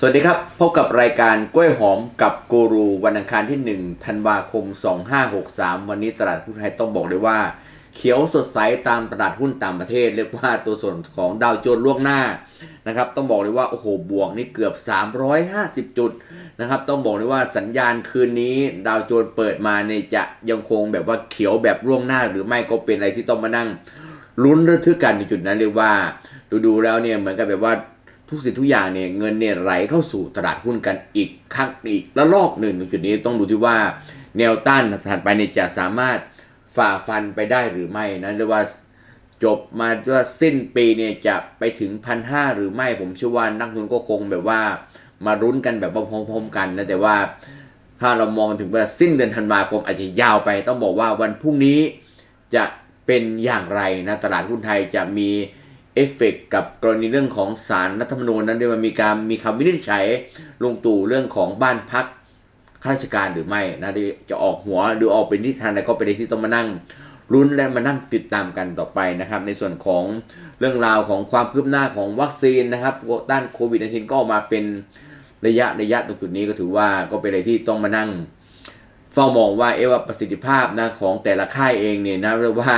สวัสดีครับ พบกับรายการกล้วยหอมกับกูรูวันอังคารที่ 1 ธันวาคม 2563 วันนี้ตลาดหุ้นไทยต้องบอกเลยว่า เขียวสดใสตามตลาดหุ้นต่างประเทศ เรียกว่าตัวส่วนของดาวโจนส์ล่วงหน้านะครับต้องบอกเลยว่าโอ้โหบวกนี่เกือบ 350 จุดนะครับต้องบอกเลยว่าสัญญาณคืนนี้ ดาวโจนส์เปิดมาเนี่ยจะยังคงแบบว่าเขียวแบบล่วงหน้า หรือไม่ก็เป็นอะไรที่ต้องมานั่งลุ้นระทึกกันในจุดนั้นเรียกว่า ดูๆแล้วเนี่ยเหมือนกับแบบว่า ทุกสิ่งทุกอย่างเนี่ยเงินเนี่ยไหลเข้าสู่ตลาดหุ้นกันอีกครั้งอีกระลอกหนึ่งจุดนี้ต้องดูที่ว่าแนวต้านถัดไปเนี่ยจะสามารถฝ่าฟันไปได้หรือไม่นะเรียกว่าจบมาว่าสิ้นปีเนี่ยจะไปถึงพันห้าหรือไม่ผมเชื่อว่านักลงทุนก็คงแบบว่ามารุ้นกันแบบพร้อมๆกันนะแต่ว่าถ้าเรามองถึงว่าสิ้นเดือนธันวาคมอาจจะยาวไป ต้องบอกว่าวันพรุ่งนี้จะเป็นอย่างไรนะตลาดหุ้นไทยจะมี เอฟเฟกต์กับกรณีเรื่องของสารรัฐธรรมนูญนั้นด้วยมันมีการมีคำวินิจฉัยลงตู่เรื่องของบ้านพักข้าราชการหรือไม่นะจะออกหัวหรือออกเป็นทิศทางใดก็เป็นที่ต้องมานั่งรุ้นและมานั่งติดตามกันต่อไปนะครับ ในส่วนของเรื่องราวของความคืบหน้าของวัคซีนนะครับด้านโควิด -19 ก็ออกมาเป็นระยะระยะตรงจุดนี้ก็ถือว่าก็เป็นอะไรที่ต้องมานั่ง เฝ้ามองว่าเอว่าประสิทธิภาพนะของแต่ละค่ายเองเนี่ยนะเรียกว่า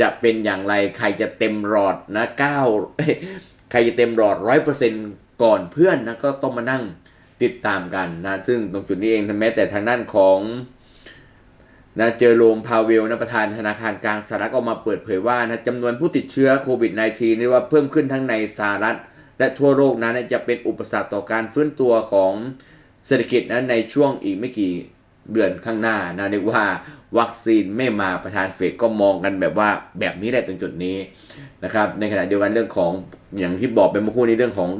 จะเป็นอย่างไรใครจะเต็มหลอดนะเก้าใครจะเต็มหลอดร้อยเปอร์เซ็นก่อนเพื่อนนะก็ต้องมานั่งติดตามกันนะซึ่งตรงจุดนี้เองแม้แต่ทางด้านของนะเจอโรมพาเวลนะประธานธนาคารกลางสหรัฐก็ออกมาเปิดเผยว่านะจำนวนผู้ติดเชื้อโควิด -19 เรียกว่าเพิ่มขึ้นทั้งในสหรัฐ และทั่วโลกนั้นจะเป็นอุปสรรคต่อการฟื้นตัวของเศรษฐกิจนะในช่วงอีกไม่กี่ เดือนข้างหน้านะเรียกว่าวัคซีนไม่มาประธานเฟดก็มองกันแบบว่าแบบนี้แหละตรงจุดนี้นะครับ ในขณะเดียวกันเรื่องของอย่างที่บอกไปเมื่อคู่นี้เรื่องของ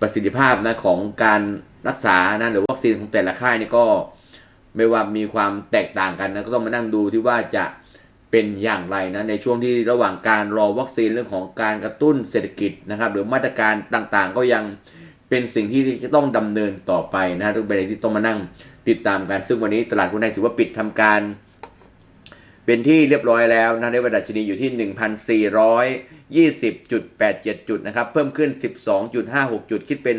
ประสิทธิภาพนะของการรักษานะหรือวัคซีนของแต่ละค่ายนี่ก็ไม่ว่ามีความแตกต่างกันนะก็ต้องมานั่งดูที่ว่าจะเป็นอย่างไรนะในช่วงที่ระหว่างการรอวัคซีนเรื่องของการกระตุ้นเศรษฐกิจนะครับ หรือมาตรการต่างๆ ก็ยังเป็นสิ่งที่จะต้องดำเนินต่อไปนะทุกประเด็นที่ต้องมานั่ง ติดตามกันซึ่งวันนี้ตลาดหุ้นไทยถือว่าปิดทำการ เป็นที่เรียบร้อยแล้วนะในวัดัชนีอยู่ที่ 1,420.87 จุดนะครับ เพิ่มขึ้น 12.56 จุดคิดเป็น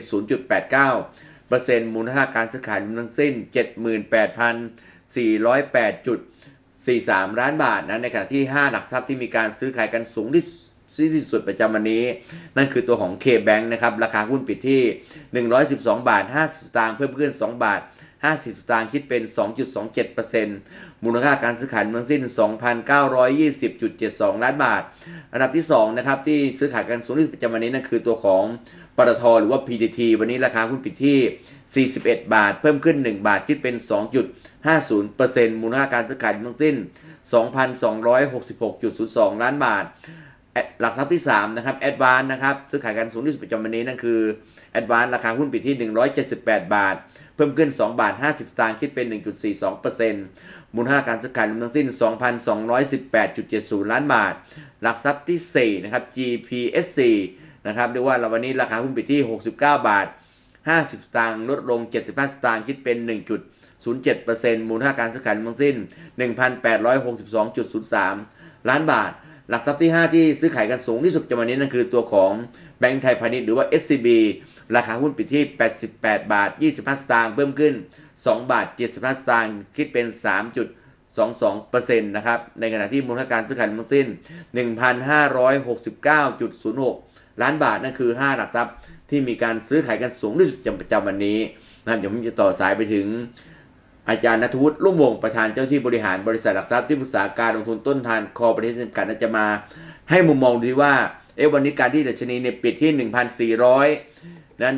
0.89เปอร์เซ็นต์มูลค่าการซื้อขายทั้งสิ้น 78,408.43 ล้านบาทนะในขณะที่ 5 หลักทรัพย์ที่มีการซื้อขายกันสูงที่ที่สุดประจำวันนี้ นั่นคือตัวของ K-Bank นะครับ ราคาหุ้นปิดที่ 112 บาท 50 สตางค์เพิ่มขึ้น 2 บาท 50 สตางค์คิดเป็น 2.27%มูลค่าการซื้อขายทั้งสิ้น 2,920.72 ล้านบาท อันดับที่2นะครับที่ซื้อขายกันสูงที่สุดประจำวันนี้นั่นคือตัวของปตทหรือว่า PTT วันนี้ราคาหุ้นปิดที่ 41 บาท เพิ่มขึ้น 1 บาทคิดเป็น 2.50%มูลค่าการซื้อขายทั้งสิ้น 2,266.02 ล้านบาท หลักทรัพย์ที่ 3 นะครับ a d v a n c e นะครับซื้อขายกันสูงที่สุดประจำวันนี้นั่นคือ a d v a n c e ราคาหุ้นปิดที่ 178 บาท พิ่มขึ้น 2 บาท 50 สตางค์คิดเป็น 1.42%มูลค่าการซื้อขายรวมทั้งสิ้น 2,218.70 ล้านบาท หลักทรัพย์ที่ 4 นะครับ GPSC นะครับเรียกว่าวันนี้ราคาหุ้นปิดที่ 69 บาท 50 สตางค์ลดลง 75 สตางค์คิดเป็น 1.07%มูลค่าการซื้อขายรวมทั้งสิ้น 1,862.03 ล้านบาท หลักทรัพย์ที่ 5 ที่ซื้อขายกันสูงที่สุดจำวันนี้นั่นคือตัวของแบงก์ไทยพาณิชย์หรือว่า SCB ราคาหุ้นปิดที่ 88 บาท 25 สตางค์เพิ่มขึ้น 2 บาท 75 สตางค์คิดเป็น 3.22%นะครับ ในขณะที่มูลค่าการซื้อขายทั้งสิ้น 1,569.06 ล้านบาท นั่นคือ 5 หลักทรัพย์ที่มีการซื้อขายกันสูงที่สุดประจำวันนี้นะครับเดี๋ยวผมจะต่อสายไปถึงอาจารย์นทวุฒิลุ่มวงประธานเจ้าที่บริหารบริษัทหลักทรัพย์ที่ปรึกษาการลงทุนต้นทานคอประเทศจำกัดน่าจะมา ให้มุมมองดูว่า เอ๊ะวันนี้การที่ดัชนีเนี่ยปิดที่ 1,400 นะ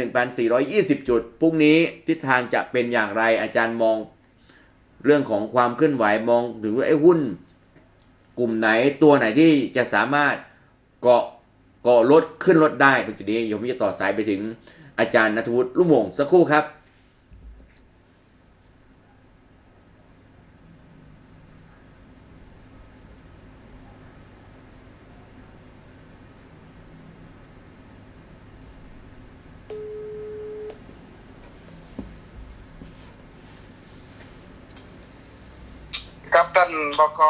1,420 จุด พรุ่งนี้ทิศทางจะเป็นอย่างไรอาจารย์มองเรื่องของความเคลื่อนไหวมองถึงว่าไอ้หุ้น กลุ่มไหนตัวไหนที่จะสามารถเกาะเกาะรถขึ้นรถได้ตรงจุดนี้ยวผมจะต่อสายไปถึงอาจารย์นทวุฒิลุ่มวงสักครู่ครับท่านบก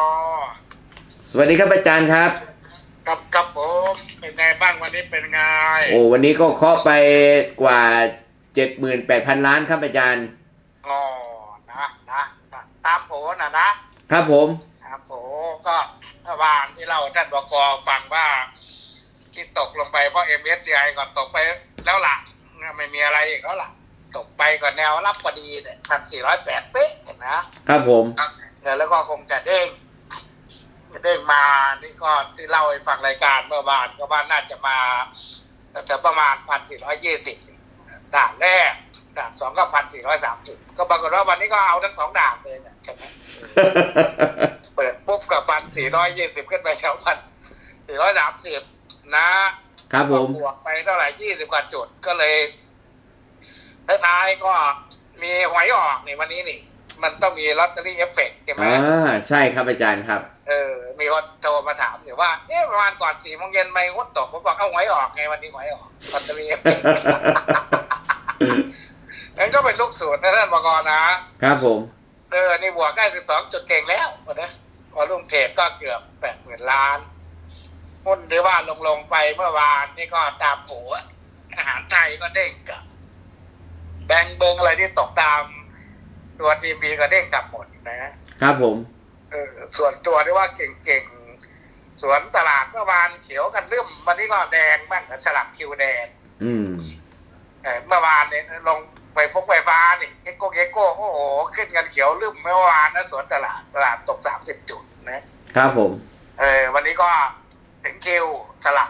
สวัสดีครับอาจารย์ครับ กับกับผมเป็นไงบ้างวันนี้เป็นไงโอ้วันนี้ก็เคาะไปกว่าเจ็ดหมื่นแปดพันล้านครับอาจารย์อ๋อนะนะนะตามโผนะนะครับผมครับโผก็เมื่อวานที่เราท่านบกฟังว่า ที่ตกลงไปเพราะ MSCI ก่อนตกไปแล้วล่ะไม่มีอะไรอีกแล้วล่ะ ตกไปก่อนแนวรับพอดีเนี่ยพันสี่ร้อยแปดเป๊ะเห็นนะครับผมเออแล้วก็คงจะเด้ง เด้งมานี่ก็ที่เล่าให้ฟังรายการเมื่อวานก็ว่าน่าจะมาแต่ประมาณพันสี่ร้อยยี่สิบด่านแรกด่านสองก็พันสี่ร้อยสามสิบก็ปรากฏว่าวันนี้ก็เอาทั้งสองด่านเลยนะใช่ไหมเปิดปุ๊บกับพันสี่ร้อยยี่สิบขึ้นไปแถวพันสี่ร้อยสามสิบนะครับผมบวกไปเท่าไหร่ยี่สิบกว่าจุดก็เลยท้ายก็มีหวยออกนี่วันนี้นี่ มันต้องมีลอตเตอรี่เอฟเฟกต์ใช่ไหมอ่าใช่ครับอาจารย์ครับ เออ มีคนโทรมาถามอยู่ว่า เอ๊ะประมาณก่อนสี่โมงเย็นไม่งดตกผมบอกเอาหวยออกไงวันนี้หวยออกลอตเตอรี่เอฟเฟกต์นั่นก็เป็นลูกสูตรนะท่านบกนะ ครับผม เออ นี่บวกได้สิบสองจุดเก่งแล้วนะพอลุงเทรดก็เกือบแปดหมื่นล้านหุ้นหรือว่าลงลงๆไปเมื่อวานนี่ก็ตามโผอะอาหารไทยก็เด้งกลับ แบงก์เบิงอะไรที่ตกตาม ตัวทีมบีก็เด้งกลับหมดนะครับผม เออส่วนตัวที่ว่าเก่งๆ สวนตลาดเมื่อวานเขียวกันเริ่มวันนี้ก็แดงบ้างสลับคิวแดง อืมเออเมื่อวานเนี่ยลงไปฟกไฟฟ้านี่เอโก้เอโก้โอ้โหขึ้นกันเขียวลืมเมื่อวานนะสวนตลาดตลาดตกสามสิบจุดนะครับผมเออวันนี้ก็ถึงคิวสลับ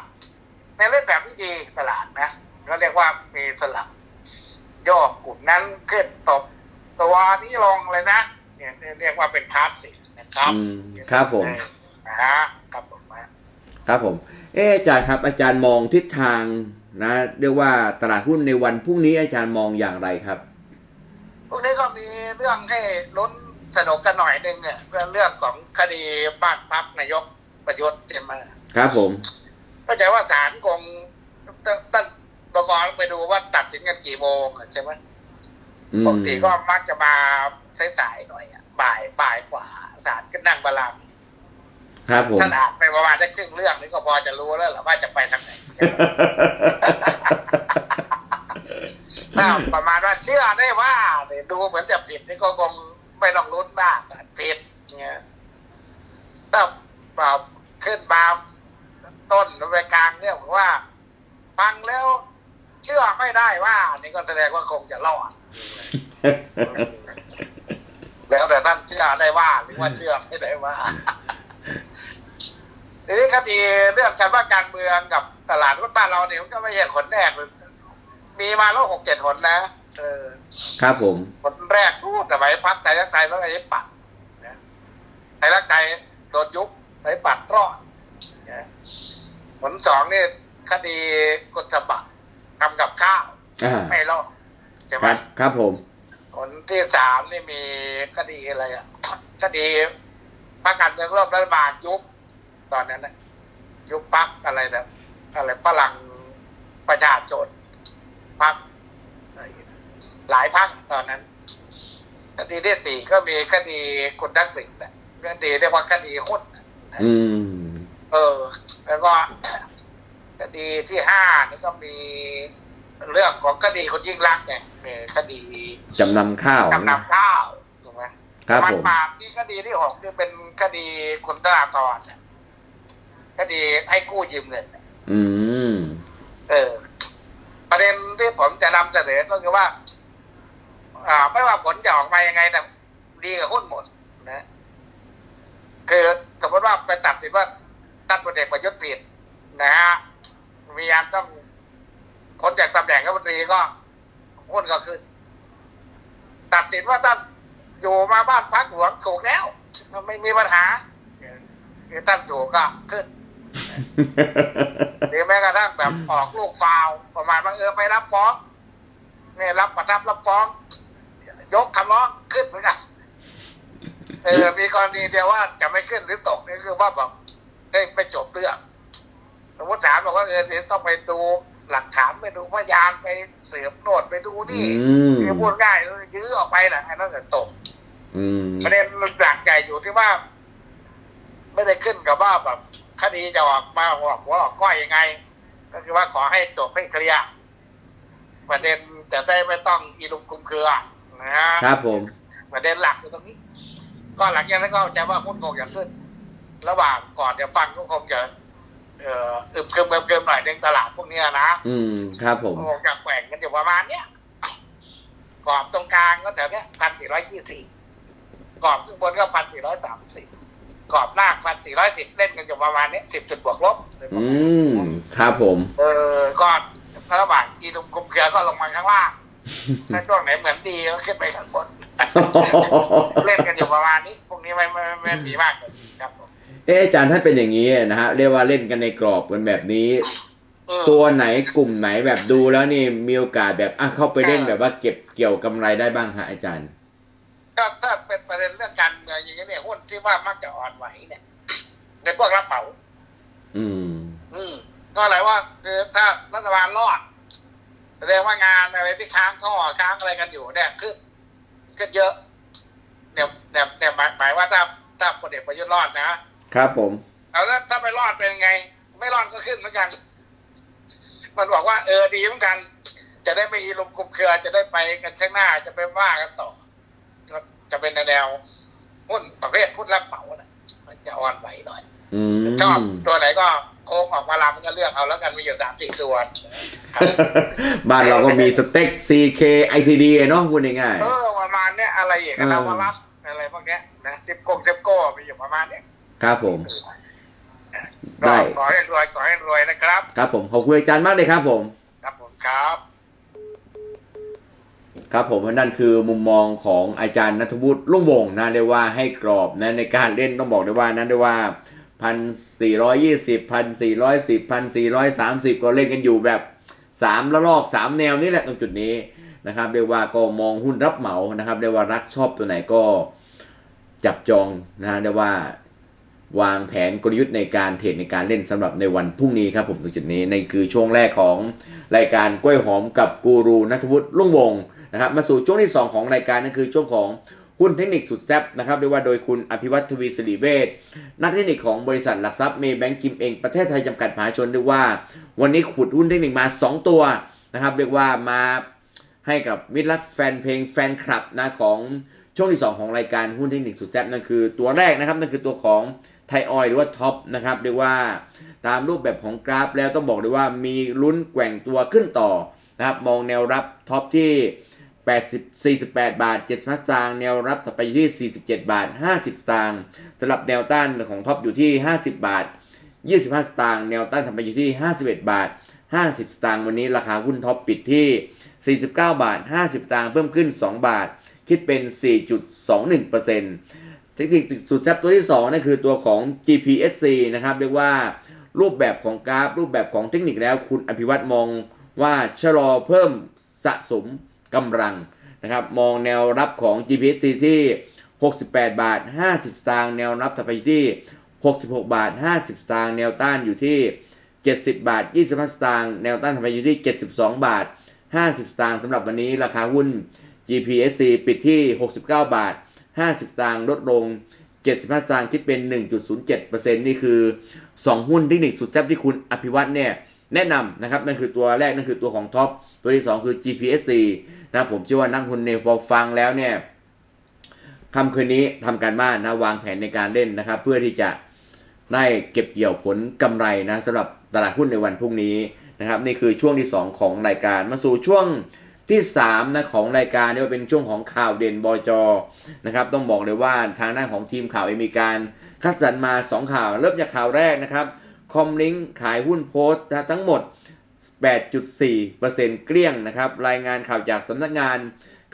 ในเรื่องแบบที่ดีตลาดนะก็เรียกว่ามีสลับโยกกลุ่มนั้นขึ้นตกตัวนี้ลงเลยนะเนี่ยเรียกว่าเป็นพาสซีฟ นะครับอืมครับผมเออนะฮะครับผมนะครับผม เอออาจารย์ครับ อาจารย์มองทิศทางนะ เรียกว่าตลาดหุ้นในวันพรุ่งนี้อาจารย์มองอย่างไรครับ พวกนี้ก็มีเรื่องให้ลุ้นสนุกกันหน่อยหนึงเนี่ยเรื่องเรื่องของคดีบ้านพักนายกประยุทธ์ใช่ไหมครับผม เข้าใจว่าศาลคงตั้งบกรไปดูว่าตัดสินกันกี่โมงอะใช่ไหมอืมปกติก็มักจะมาสายๆหน่อยอะ บ่ายบ่ายกว่าศาลก็นั่งบาลังก์ครับผมท่านอ่านไปประมาณสักครึ่งเรื่องนี่ก็พอจะรู้แล้วแหละว่าจะไปทางไหนใช่ไหมถ้าประมาณว่าเชื่อได้ว่าเนี่ยดูเหมือนจะผิดนี่ก็คงไม่ต้องลุ้นมากอะผิดเนี่ยถ้าเปล่าขึ้นมาต้นไปกลางเนี่ยผมว่า ฟังแล้ว เชื่อไม่ได้ว่า นี่ก็แสดงว่าคงจะรอด แล้วแต่ท่านเชื่อได้ว่าหรือว่าเชื่อไม่ได้ว่าทีนี้คดีเรื่องการว่าการเมืองกับตลาดหุ้นบ้านเราเนี่ยมันก็ไม่ใช่คนแรกเลยมีมาแล้วหกเจ็ดหนนะเออ ครับผมผลแรกรู้แต่ไว้พักไทยรักไทยแล้วไอ้ปัดนะไทยรักไทยโดนยุบไอ้ปัดรอดนะผลสองนี่คดีกฎสบักทำกับข้าวอ่าไม่รอดใช่ไหคมรับครับผม ผลที่สามนี่มีคดีอะไรอะคดีพรรคการเมืองร่วมรัฐบาลยุบตอนนั้นนะยุบพักอะไรนะอะไรพลังประชาชนพักหลายพักตอนนั้นคดีที่สี่ก็มีคดีคุณทักษิณน่ะคดีเรียกว่าคดีหุ้นน่ะอืมเออ แล้วก็คดีที่ห้านี่ก็มี เรื่องของคดีคนยิ่งรักษณ์ไงมีคดีจำนำข้าวจำนำข้าวถูกไหมครับมันผมปราบนี่คดีที่หกนี่เป็นคดีคุณตราธรน่ะคดีให้กู้ยืมเงินน่ะอืม เออ ประเด็นที่ผมจะนำเสนอก็คือว่า อ่า ไม่ว่าผลจะออกมายังไงแต่ดีกับหุ้นหมดนะคือสมมติว่าไปตัดสินว่าท่านพลเอกประยุทธ์ผิดนะฮะมีการต้อง พ้นจากตำแหน่งรัฐมนตรีก็หุ้นก็ขึ้นตัดสินว่าท่านอยู่มาบ้านพักหลวงถูกแล้วไม่มีปัญหาท่านถูกก็ขึ้นหรือแม้กระทั่งแบบออกลูกฟาวประมาณว่าเออไปรับฟ้องเนี่ยรับประทับรับฟ้อง ยกคำร้องขึ้นเหมือนกันเออ มีกรณีเดียวว่าจะไม่ขึ้นหรือตกนี่คือว่าแบบเอ้ไม่จบเรื่องสมมติศาลบอกว่าเออต้องไปดู หลักฐานไปดูพยานไปเสืบโนดไปดูนี่อืมคือพูดง่ายยื้อออกไปแหละอันนั้นจะตกอืมประเด็นมันจากใจอยู่ที่ว่า ไม่ได้ขึ้นกับว่าแบบคดีจะออกมาหัวหัวออกก้อยยังไง ก็คือว่าขอให้จบให้เคลียร์ประเด็นจะได้ไม่ต้องอีลุมคลุมเครือนะฮะครับผมประเด็นหลักอยู่ตรงนี้ ก็หลังจากนั้นก็จะว่าหุ้นคงจะขึ้น ระหว่างก่อนจะฟังก็คงจะ เอ่ออึมเกิมเกิมเกิมหน่อยในตลาดพวกเนี้ยนะอืมครับผมคงจะแกว่งกันอยู่ประมาณเนี้ยกรอบตรงกลางก็แถวเนี้ยพันสี่ร้อยยี่สิบกรอบข้างบนก็พันสี่ร้อยสามสิบกรอบล่างพันสี่ร้อยสิบเล่นกันอยู่ประมาณเนี้ยสิบจุดบวกลบอืมครับผม เออก็ระหว่างอีลุมคุมเครือก็ลงมาข้างล่างถ้าช่วงไหนเหมือนดีก็ขึ้นไปข้างบน เล่นกันอยู่ประมาณนี้พวกนี้ไม่ไม่ไม่ไม่มีมากเลยครับผม เอะอาจารย์ท่านเป็นอย่างนี้นะฮะเรียกว่าเล่นกันในกรอบกันแบบนี้อืมตัวไหนกลุ่มไหนแบบดูแล้วนี่มีโอกาสแบบอะเข้าไปเล่นแบบว่าเก็บเกี่ยวกำไรได้บ้างฮะอาจารย์ ก็ถ้าเป็นประเด็นเรื่องการเมืองอย่างนี้เนี่ยหุ้นที่ว่ามักจะอ่อนไหวเนี่ยในพวกรับเหมาอืม อืม ก็อะไรว่าคือถ้ารัฐบาลรอดแสดงว่างานอะไรที่ค้างท่อค้างอะไรกันอยู่เนี่ยขึ้นขึ้นเยอะเนี่ยเนี่ยเนี่ยหมายหมายว่าถ้าถ้าพลเอกประยุทธ์รอดนะ ครับผมเอาแล้วถ้าไม่รอดเป็นยังไง ไม่รอดก็ขึ้นเหมือนกัน มันบอกว่าเออดีเหมือนกัน จะได้ไม่อีลุมกลุมเครือจะได้ไปกันข้างหน้าจะไปว่ากันต่อก็จะเป็นแนวหุ้นประเภทหุ้นรับเหมานะมันจะอ่อนไหวหน่อยอืมชอบตัวไหนก็โค้งออกมาลำก็เลือกเอาแล้วกันมีอยู่สามสี่ตัวครับบ้านเราก็มีสเต็ก CK ICD เนาะพูดง่ายเออประมาณเนี้ยอะไรอย่างเออนาวรัตน์อะไรพวกเนี้ยนะสิบกงสิบโก้มีอยู่ประมาณเนี้ยๆ ครับผม ได้ ก็ขอให้รวยขอให้รวยนะครับ ครับผมขอบคุณอาจารย์มากเลยครับผม ครับผมครับ ครับผมนั่นคือมุมมองของอาจารย์นัทวุฒิลุ่งวงศ์นะเรียกว่าให้กรอบนะในการเล่นต้องบอกได้ว่านั้นได้ว่าพันสี่ร้อยยี่สิบพันสี่ร้อยสิบพันสี่ร้อยสามสิบก็เล่นกันอยู่แบบสามละลอกสามแนวนี่แหละตรงจุดนี้นะครับเรียกว่าก็มองหุ้นรับเหมานะครับเรียกว่ารักชอบตัวไหนก็จับจองนะเรียกว่า วางแผนกลยุทธ์ในการเทรดในการเล่นสำหรับในวันพรุ่งนี้ครับผมตรงจุดนี้ในคือช่วงแรกของรายการกล้วยหอมกับกูรูนัทวุฒิลุ่งวงนะครับมาสู่ช่วงที่ 2 ของรายการนั่นคือช่วงของหุ้นเทคนิคสุดแซ่บนะครับเรียกว่าโดยคุณอภิวัตทวีสิริเวชนักเทคนิคของบริษัทหลักทรัพย์เมย์แบงก์กิมเองประเทศไทยจำกัดมหาชนเรียกว่า วันนี้ขุดหุ้นเทคนิคมา 2 ตัวนะครับเรียกว่ามาให้กับมิตรรักแฟนเพลงแฟนคลับนะของช่วงที่ 2 ของรายการหุ้นเทคนิคสุดแซ่บนั่นคือตัวแรกนะครับนั่นคือตัวของ ไทออยหรือว่าท็อปนะครับเรียกว่าตามรูปแบบของกราฟแล้วต้องบอกเลยว่ามีลุ้นแกว่งตัวขึ้นต่อนะครับมองแนวรับท็อปที่ 80 48 บาท 7 สตางค์แนวรับต่อไปอยู่ที่ 47 บาท 50 สตางค์สำหรับแนวต้านของท็อปอยู่ที่ 50 บาท 25 สตางค์แนวต้านถัดไปอยู่ที่ 51 บาท 50 สตางค์วันนี้ราคาหุ้นท็อปปิดที่ 49 บาท 50 สตางค์เพิ่มขึ้น 2 บาท คิดเป็น 4.21%เทคนิคสุดแซ่บตัวที่2นั่นคือตัวของ GPSC นะครับเรียกว่ารูปแบบของกราฟ รูปแบบของเทคนิคแล้ว คุณอภิวัตมองว่าชะลอเพิ่มสะสมกำลังนะครับมองแนวรับของ GPSC ที่ 68 บาท 50 สตางค์แนวรับถัดไปอยู่ที่ 66 บาท 50 สตางค์แนวต้านอยู่ที่ 70 บาท 25 สตางค์แนวต้านถัดไปอยู่ที่ 72 บาท 50 สตางค์สำหรับวันนี้ราคาหุ้น GPSC ปิดที่ 69 บาท 50สตางค์ลดลง 75สตางค์คิดเป็น 1.07%นี่คือ 2 หุ้นเทคนิคสุดแซ่บที่คุณอภิวัตเนี่ยแนะนำนะครับ นั่นคือตัวแรกนั่นคือตัวของท็อปตัวที่ 2 คือ GPSC นะครับผมเชื่อว่านักทุนเนี่ยพอฟังแล้วเนี่ยค่ำคืนนี้ทำการบ้านนะวางแผนในการเล่นนะครับ เพื่อที่จะได้เก็บเกี่ยวผลกำไรนะสำหรับตลาดหุ้นในวันพรุ่งนี้นะครับนี่คือช่วงที่ 2 ของรายการมาสู่ช่วง ที่3นะของรายการนี่ว่าเป็นช่วงของข่าวเด่นบจนะครับต้องบอกเลยว่าทางด้านของทีมข่าวเองมีการคัดสรรมา 2 ข่าว เริ่มจากข่าวแรกนะครับคอมลิงก์ขายหุ้นโพสต์นะทั้งหมด 8.4%เกลี้ยงนะครับรายงานข่าวจากสำนักงาน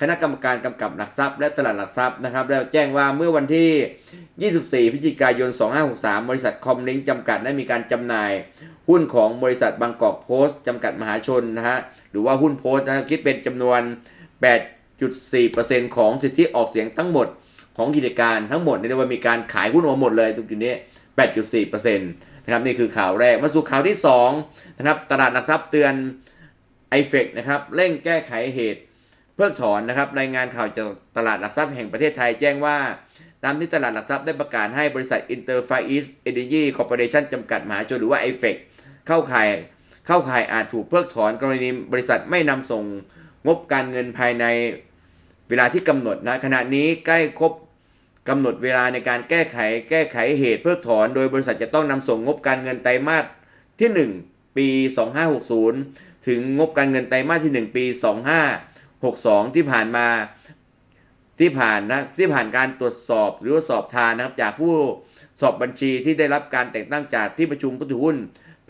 คณะกรรมการกำกับหลักทรัพย์ และตลาดหลักทรัพย์นะครับแล้วแจ้งว่าเมื่อวันที่ 24 พฤศจิกายน 2563 บริษัทคอมลิงก์จำกัดได้มีการจำหน่าย หุ้นของบริษัทบางกอกโพสต์จำกัดมหาชนนะฮะ รือว่าหุ้นโพสต์นะคิดเป็นจำนวน 8.4%ของสิทธิออกเสียงทั้งหมดของกิจการทั้งหมดเรียกว่ามีการขายหุ้นออกหมดเลยตรงจุดนี้ 8.4%นะครับนี่คือข่าวแรก มาสู่ข่าวที่2นะครับตลาดหลักทรัพย์เตือนไอเฟกนะครับเร่งแก้ไขเหตุเพิกถอนนะครับรายงานข่าวจากตลาดหลักทรัพย์แห่งประเทศไทยแจ้งว่า ตามที่ตลาดหลักทรัพย์ได้ประกาศให้บริษัท Interfar East Energy Corporation จำกัดมหาชนหรือว่า i f e c เข้าข่าย เข้าข่ายอาจถูกเพิกถอนกรณีบริษัทไม่นำส่งงบการเงินภายในเวลาที่กำหนดนะขณะนี้ใกล้ครบกำหนดเวลาในการแก้ไข แก้ไขเหตุเพิกถอน โดยบริษัทจะต้องนำส่งงบการเงินไตรมาสที่ 1 ปี 2560 ถึงงบการเงินไตรมาสที่ 1 ปี 2562 ที่ผ่านมาที่ผ่านนะที่ผ่านการตรวจสอบหรือว่าสอบทานนะครับจากผู้สอบบัญชีที่ได้รับการแต่งตั้งจากที่ประชุมผู้ถือหุ้น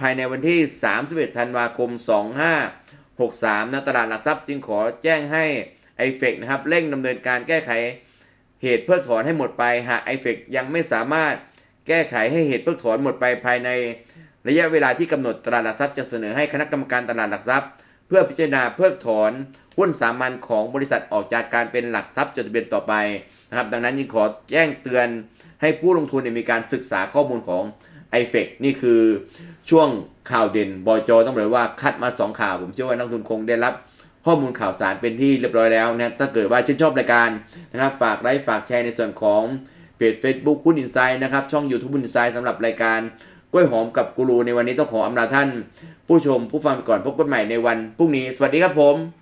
ภายในวันที่ 31 ธันวาคม 2563นะตลาดหลักทรัพย์จึงขอแจ้งให้ไอเฟกนะครับเร่งดำเนินการแก้ไขเหตุเพิกถอนให้หมดไป หากไอเฟกยังไม่สามารถแก้ไขให้เหตุเพิกถอนหมดไปภายในระยะเวลาที่กำหนดตลาดหลักทรัพย์จะเสนอให้คณะกรรมการตลาดหลักทรัพย์ เพื่อพิจารณาเพิกถอนหุ้นสามัญของบริษัทออกจากการเป็นหลักทรัพย์จดทะเบียนต่อไปนะครับ ดังนั้นยังขอแจ้งเตือนให้ผู้ลงทุนมีการศึกษาข้อมูลของ i f e c นี่คือ ช่วงข่าวเด่นบอยต้องบอกเลยว่าคัดมา 2 ข่าว ผมเชื่อว่านักทุนคงได้รับข้อมูลข่าวสารเป็นที่เรียบร้อยแล้วนะถ้าเกิดว่าชื่นชอบรายการนะครับฝากไลค์ฝากแชร์ในส่วนของเพจ Facebook หุ้นอินไซด์นะครับช่อง YouTube หุ้นอินไซด์สำหรับรายการกล้วยหอมกับกูรูในวันนี้ต้องขออำลาท่าน ผู้ชมผู้ฟังก่อนพบกันใหม่ในวันพรุ่งนี้สวัสดีครับผม